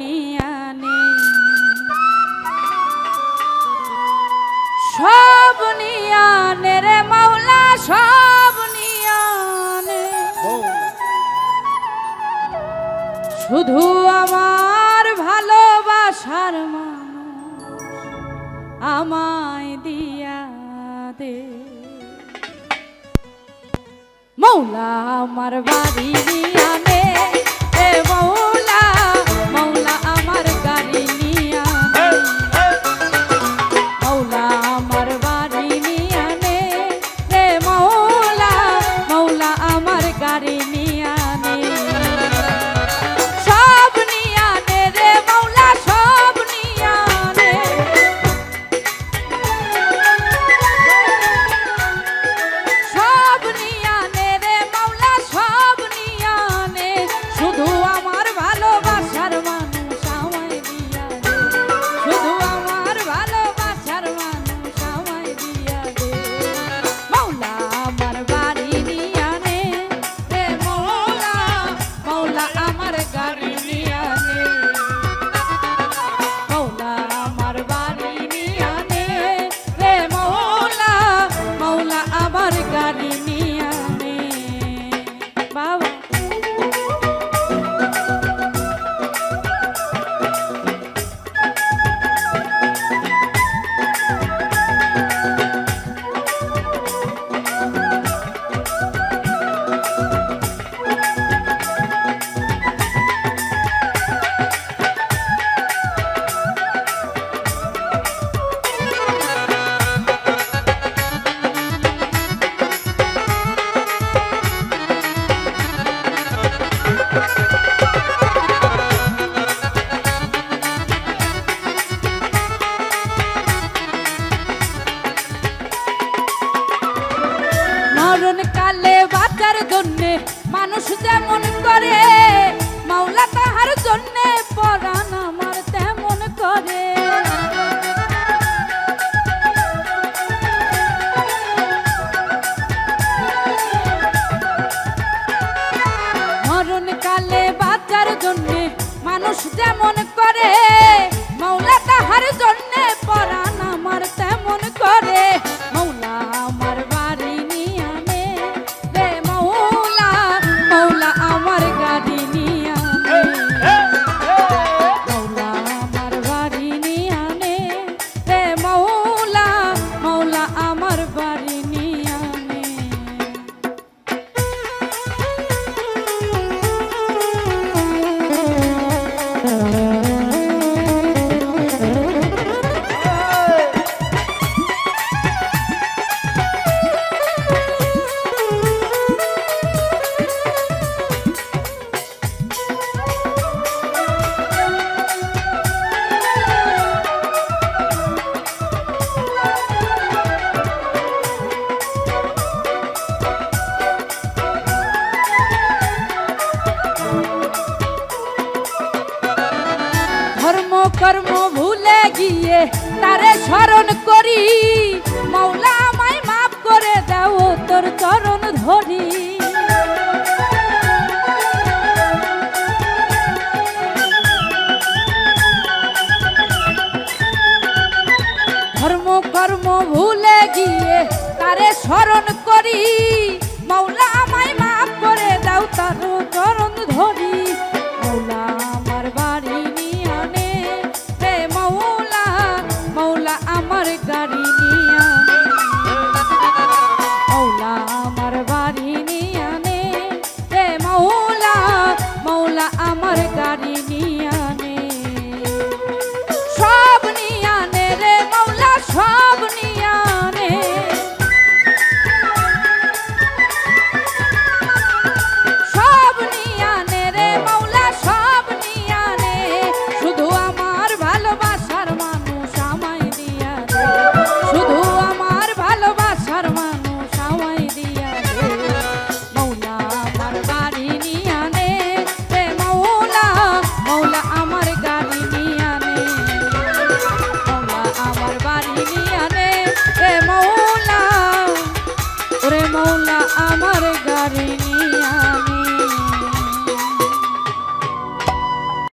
নিয়ানে সব নিয়ানে রে মাওলা, সব নিয়ানে শুধু আমার ভালোবাসার মানুষ আমায় দিয়া দে। মৌলা আমার বাড়ি নিয়ানে এ মৌলা মরণ কালে বাঁচার জন্যে মানুষ যেমন করে, মাওলা তাহার জন্যে পরাণ আমার তেমন করে। মরণ কালে বাঁচার জন্যে মানুষ যেমন করে, মাওলা তাহার জন্যে তারে স্মরণ করি। মৌলা আমায় মাফ করে দাও তোর চরণ ধরি। ধর্ম কর্ম ভুলে গিয়ে তারে স্মরণ got.